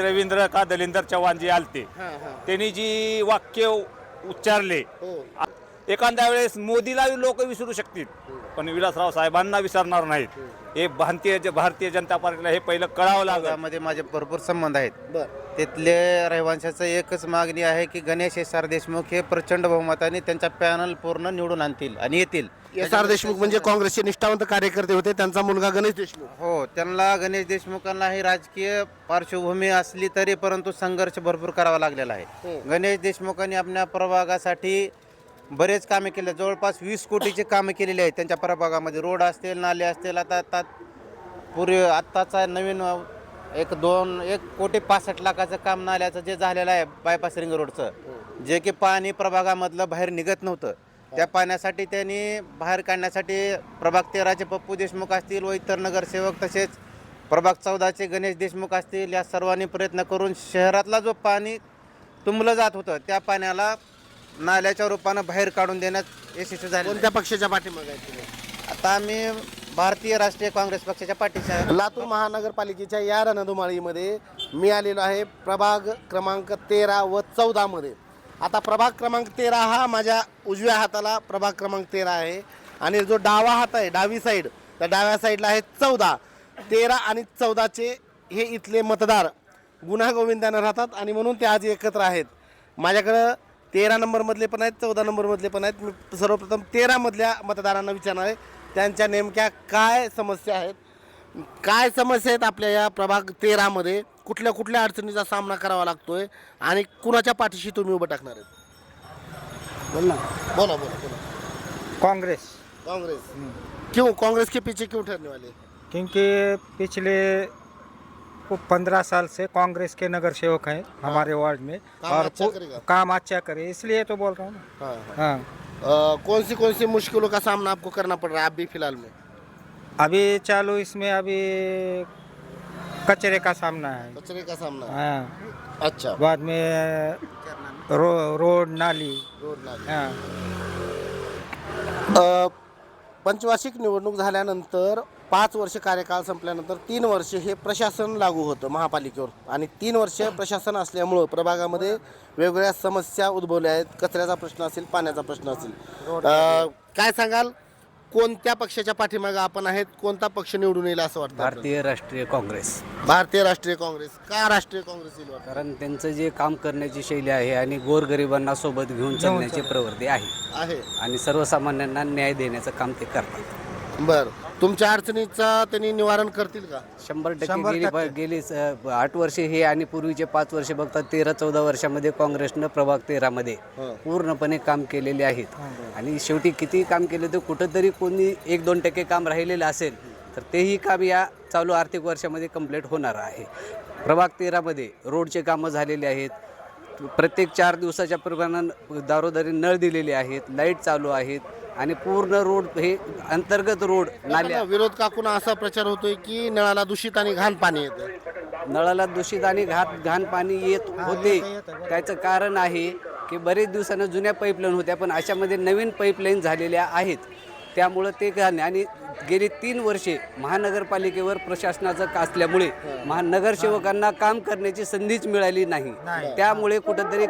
रवींद्र का दलिंदर चव्हाण जी आलते त्यांनी जी वाक्य उच्चारले एखाद्या वेळेस मोदीला लोक विसरू शकतील. पण विलासराव साहेबांना विसरणार नाहीत. हे भारतीय भारतीय जनता पार्टीला हे पहिलं कळावं लागलं. त्यामध्ये माझे भरपूर संबंध आहेत. तिथले रहिवाशाचं एकच मागणी आहे की गणेश एस आर देशमुख हे प्रचंड बहुमताने त्यांचा पॅनल पूर्ण निवडून आणतील आणि येतील. एस आर देशमुख म्हणजे काँग्रेसचे निष्ठावंत कार्यकर्ते होते. त्यांचा मुलगा गणेश देशमुख. हो त्यांना गणेश देशमुखांना ही राजकीय पार्श्वभूमी असली तरी परंतु संघर्ष भरपूर करावा लागलेला आहे. गणेश देशमुखांनी आपल्या प्रभागासाठी बरेच कामे केले. जवळपास वीस कोटीचे कामे केलेली आहेत. त्यांच्या प्रभागामध्ये रोड असतील नाले असतील आता आता पूर्वी आत्ताचा नवीन एक दोन एक कोटी पासष्ट लाखाचं काम नाल्याचं जे झालेलं आहे बायपास रिंग रोडचं जे की पाणी प्रभागामधलं बाहेर निघत नव्हतं. त्या पाण्यासाठी त्यांनी बाहेर काढण्यासाठी प्रभाग तेराचे पप्पू देशमुख असतील व इतर नगरसेवक तसेच प्रभाग चौदाचे गणेश देशमुख असतील या सर्वांनी प्रयत्न करून शहरातला जो पाणी तुंबलं जात होतं त्या पाण्याला नाल्याच्या रूपानं बाहेर काढून देण्यात यशस्वी झाले कोणत्या पक्षाच्या पाठीमागे आहेत तुम्ही? आता आम्ही भारतीय राष्ट्रीय काँग्रेस पक्षाच्या पाठीशी आहे. लातूर महानगरपालिकेच्या या रणधुमाळीमध्ये मी आलेलो आहे प्रभाग क्रमांक तेरा व चौदामध्ये. आता प्रभाग क्रमांक तेरा हा माझ्या उजव्या हाताला प्रभाग क्रमांक तेरा आहे. आणि जो डावा हात आहे डावी साईड त्या डाव्या साईडला आहे चौदा. तेरा आणि चौदाचे हे इथले मतदार गुन्हा गोविंदानं राहतात आणि म्हणून ते आज एकत्र आहेत. माझ्याकडं तेरा नंबरमधले पण आहेत चौदा नंबरमधले पण आहेत. मी सर्वप्रथम तेरामधल्या मतदारांना विचारणार आहे. त्यांच्या नेमक्या काय समस्या आहेत? काय समस्या आहेत आपल्या या प्रभाग तेरामध्ये? कुठल्या कुठल्या अडचणीचा सामना करावा लागतोय? आणि कुणाच्या पाठीशी तुम्ही उभं टाकणार आहेत? बोल ना. बोला बोला बोला. कांग्रेस. कांग्रेस. क्यों? कांग्रेस के पीछे क्यों ठहरने वाले? क्योंकि पिछले पंद्रह साल से कांग्रेस के नगर सेवक हैं हमारे वार्ड में काम और अच्छा करेगा? काम अच्छा करे इसलिए तो बोल रहा हूँ ना। हाँ, हाँ। हाँ। कौन सी कौन सी मुश्किलों का सामना आपको करना पड़ रहा है अभी फ़िलहाल में? अभी चालू इसमें अभी कचरे का सामना है। कचरे का सामना है। हाँ। अच्छा। बाद में रो, रोड नाली। रोड नाली. हाँ। अ, पंचवार्षिक निवडणूक झाल्यानंतर पाच वर्ष कार्यकाळ संपल्यानंतर तीन वर्ष हे प्रशासन लागू होतं महापालिकेवर. आणि तीन वर्ष प्रशासन असल्यामुळं प्रभागामध्ये वेगवेगळ्या समस्या उद्भवल्या आहेत. कचऱ्याचा प्रश्न असेल पाण्याचा प्रश्न असेल. अ, काय सांगाल? कोणत्या पक्षाच्या पाठीमागे आपण आहेत? कोणता पक्ष निवडून येईल असं वाटतं आपल्याला? भारतीय राष्ट्रीय काँग्रेस. भारतीय राष्ट्रीय काँग्रेस. का राष्ट्रीय काँग्रेस येईल वाटतं? कारण त्यांचं जे काम करण्याची शैली आहे आणि गोरगरिबांना सोबत घेऊन चालण्याची. प्रवृत्ती आहे. आहे. आणि सर्वसामान्यांना न्याय देण्याचं काम ते करतात. बर. तुमच्या अडचणीचा त्यांनी निवारण करतील का? शंभर टक्के गेली ब- गेली स- आठ वर्षे हे आणि पूर्वीचे पाच वर्षे बघतात तेरा चौदा वर्षामध्ये काँग्रेसनं प्रभाग तेरामध्ये पूर्णपणे काम केलेले आहेत. आणि शेवटी किती काम केले तर कुठंतरी कोणी एक दोन टक्के काम राहिलेलं असेल तर तेही काम या चालू आर्थिक वर्षामध्ये कंप्लीट होणार आहे. प्रभाग तेरामध्ये रोडचे कामं झालेले आहेत. प्रत्येक चार दिवसाच्या प्रमाणात दारोदारी नळ दिलेले आहेत लाइट चालू आहेत आणि पूर्ण रोड हे अंतर्गत रोड नाल्या विरोध काकून असा प्रचार होतोय की नळाला दूषित आणि घाण पाणी येतं नळाला दूषित आणि घात घाण पाणी येत होते. त्याचं कारण आहे की बरेच दिवसानं जुन्या पाईपलाईन होत्या पण अशामध्ये नवीन पाईपलाईन झालेल्या आहेत. त्यामुळं ते घाण आणि गेली तीन वर्षे महानगरपालिकेवर प्रशासनाचं का असल्यामुळे महानगरसेवकांना काम करण्याची संधीच मिळाली नाही. त्यामुळे कुठंतरी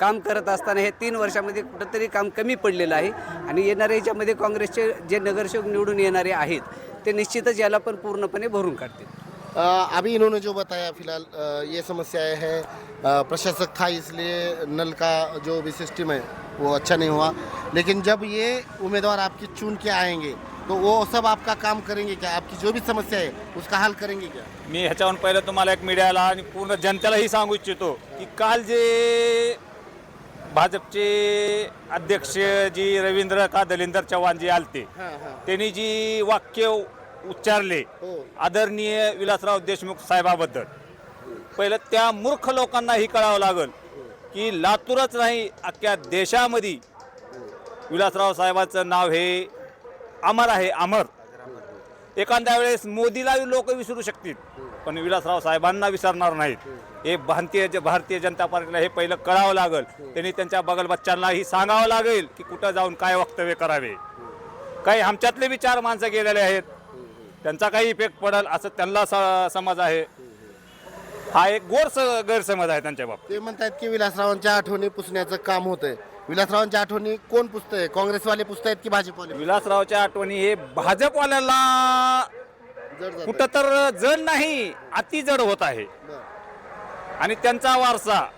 काम करत असताना हे तीन वर्षामध्ये कुठंतरी काम कमी पडलेलं आहे. आणि येणाऱ्या याच्यामध्ये काँग्रेसचे जे नगरसेवक निवडून येणारे आहेत ते निश्चितच याला पण पूर्णपणे भरून काढतील. अभी इन्होंने जो बताया फ़िलहाल ये समस्याएँ है। प्रशासक था इसलिए नल का जो भी सिस्टम है वो अच्छा नहीं हुआ। लेकिन जब ये उम्मीदवार आपकी चुन के आएँगे तो वो सब आपका काम करेंगे क्या? आपकी जो भी समस्या है उसका हल करेंगे क्या? मी ह्याच्याहून पहिलं तुम्हाला एक मीडियाला आणि पूर्ण जनतेलाही सांगू इच्छितो की काल जे भाजपचे अध्यक्ष जी रवींद्र का दलिंदर चव्हाण जी आलते त्यांनी जी वाक्य उच्चारले. आदरणीय विलासराव देशमुख साहेबाबद्दल. पहिलं त्या मूर्ख लोकांना ही कळावं लागल की लातूरच नाही अख्ख्या देशामध्ये विलासराव साहेबाचं नाव हे अमर आहे अमर. एखाद्या वेळेस मोदीला लोक विसरू शकतील पण विलासराव साहेबांना विसरणार नाहीत. हे भारतीय भारतीय जनता पार्टीला हे पहिलं कळावं लागल. त्यांनी त्यांच्या बगल बच्चांनाही सांगावं लागेल की कुठं जाऊन काय वक्तव्य करावे. काही आमच्यातले बी चार माणसं गेलेले आहेत. त्यांचा काही इफेक्ट पडेल असं त्यांना समज आहे. हा एक स- गैरसमज आहे त्यांच्या बाबतीत. ते म्हणतात की विलासरावांच्या आठवणी पुसण्याचं काम होतंय. विलासरावांच्या आठवणी कोण पुसतंय? काँग्रेसवाले पुसतायत की भाजपवाले? विलासरावच्या आठवणी हे भाजपवाल्याला जड जातंय. कुठं तर जड नाही अति जड होत आहे. बरं. आणि त्यांचा वारसा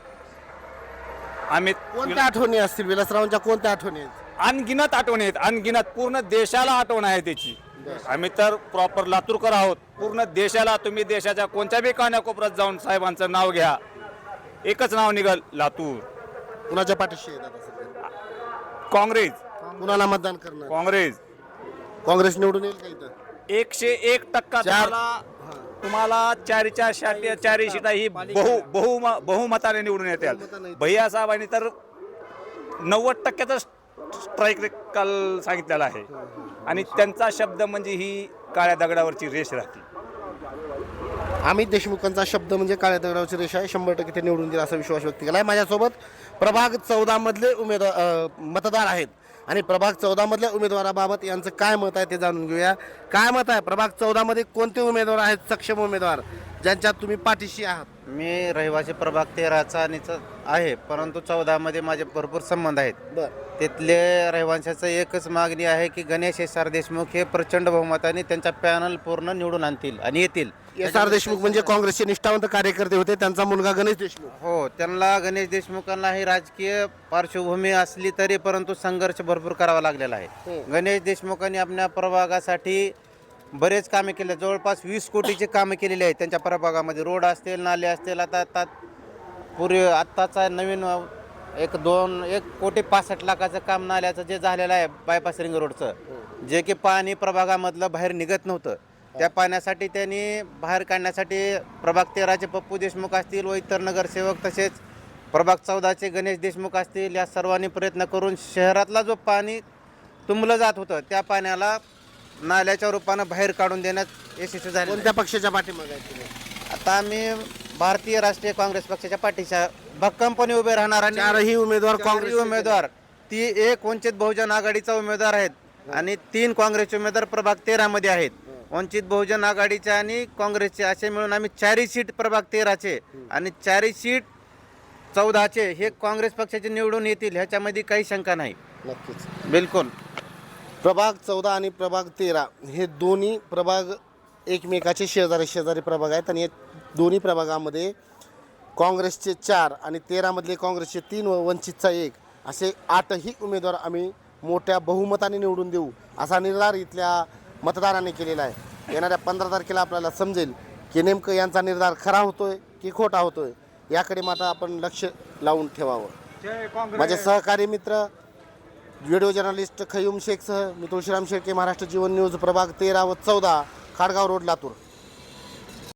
आम्ही कोणत्या आठवणी असतील? विलासरावांच्या कोणत्या आठवणी आहेत? अनगिनत आठवणी आहेत. अनगिनत पूर्ण देशाला आठवण आहे त्याची. आम्ही तर प्रॉपर लातूरकर आहोत. पूर्ण देशाला तुम्ही देशाच्या कोणत्या बी कानाकोपऱ्यात जाऊन साहेबांचं नाव घ्या. एकच नाव निघल लातूर. कुणाच्या पाठीशी सध्या? काँग्रेस. कुणाला मतदान करणार? काँग्रेस. काँग्रेस निवडून येईल का इथं? एकशे एक टक्का चार- तुम्हाला तुम्हाला चारीच्या शाटी चारी शिटा ही बहु बहु बहुमताने निवडून बहुमताने. भैया साहेबांनी तर नव्वद टक्क्याचा स्ट्राईक काल सांगितलेला आहे. आणि त्यांचा शब्द म्हणजे ही काळ्या दगडावरची रेष राहते. अमित देशमुखांचा शब्द म्हणजे काळ्या दगडावरची रेषा आहे. शंभर टक्के ते निवडून देईल असा विश्वास व्यक्त केला आहे. माझ्यासोबत प्रभाग चौदामधले उमेदवार मतदार आहेत. आणि प्रभाग चौदामधल्या उमेदवाराबाबत यांचं काय मत आहे ते जाणून घेऊया. काय मत आहे? प्रभाग चौदामध्ये कोणते उमेदवार आहेत? सक्षम उमेदवार. ज्यांच्यात तुम्ही पाठीशी आहात? मी रहिवासी प्रभाग तेराचा आणि च- आहे परंतु चौदामध्ये माझे भरपूर संबंध आहेत. बर. तिथले रहिवाशाचं एकच मागणी आहे की गणेश एस. आर. देशमुख हे प्रचंड बहुमताने त्यांचा पॅनल पूर्ण निवडून आणतील आणि येतील. एस. आर. देशमुख म्हणजे काँग्रेसचे निष्ठावंत कार्यकर्ते होते त्यांचा मुलगा गणेश देशमुख. हो त्यांना गणेश देशमुखांना ही राजकीय पार्श्वभूमी असली तरी परंतु संघर्ष भरपूर करावा लागलेला आहे. गणेश देशमुखांनी आपल्या प्रभागासाठी बरेच कामे केले. जवळपास वीस कोटीचे कामे केलेली आहेत त्यांच्या प्रभागामध्ये रोड असतील नाले असतील आता आता पूर्वी आत्ताचा नवीन एक दोन एक कोटी पासष्ट लाखाचं काम नाल्याचं जे झालेलं आहे बायपास रिंग रोडचं जे की पाणी प्रभागामधलं बाहेर निघत नव्हतं. त्या पाण्यासाठी त्यांनी बाहेर काढण्यासाठी प्रभाग तेराचे पप्पू देशमुख असतील व इतर नगरसेवक तसेच प्रभाग चौदाचे गणेश देशमुख असतील या सर्वांनी प्रयत्न करून शहरातला जो पाणी तुंबलं जात होतं त्या पाण्याला नाल्याच्या रूपानं बाहेर काढून देण्यात यशस्वी झाले कोणत्या पक्षाच्या पाठीमागे आहेत तुम्ही? आता आम्ही भारतीय राष्ट्रीय काँग्रेस पक्षाच्या पाठीच्या भक्कमपणे उभे राहणार आणि चारही उमेदवार चारही काँग्रेस उमेदवार. ती एक वंचित बहुजन आघाडीचा उमेदवार आहेत आणि तीन काँग्रेसचे उमेदवार प्रभाग तेरामध्ये आहेत. वंचित बहुजन आघाडीचे आणि काँग्रेसचे असे मिळून आम्ही चारही सीट प्रभाग तेराचे आणि चारही सीट चौदाचे हे काँग्रेस पक्षाचे निवडून येतील ह्याच्यामध्ये काही शंका नाही. नक्कीच. बिलकुल. प्रभाग चौदा आणि प्रभाग तेरा हे दोन्ही प्रभाग एकमेकाचे शेजारी शेजारी प्रभाग आहेत आणि या दोन्ही प्रभागामध्ये काँग्रेसचे चार आणि तेरामधले काँग्रेसचे तीन व वंचितचा एक असे आठही उमेदवार आम्ही मोठ्या बहुमताने निवडून देऊ असा निर्धार इथल्या मतदारांनी केलेला आहे. येणाऱ्या पंधरा तारखेला आपल्याला समजेल की नेमकं यांचा निर्धार खरा होतोय की खोटा होतोय याकडे मात्र आपण लक्ष लावून ठेवावं. माझे सहकारी मित्र व्हिडिओ जर्नलिस्ट खयूम शेखसह मी तुळशीराम शेळके महाराष्ट्र जीवन न्यूज प्रभाग तेरा व चौदा खाडगाव रोड लातूर.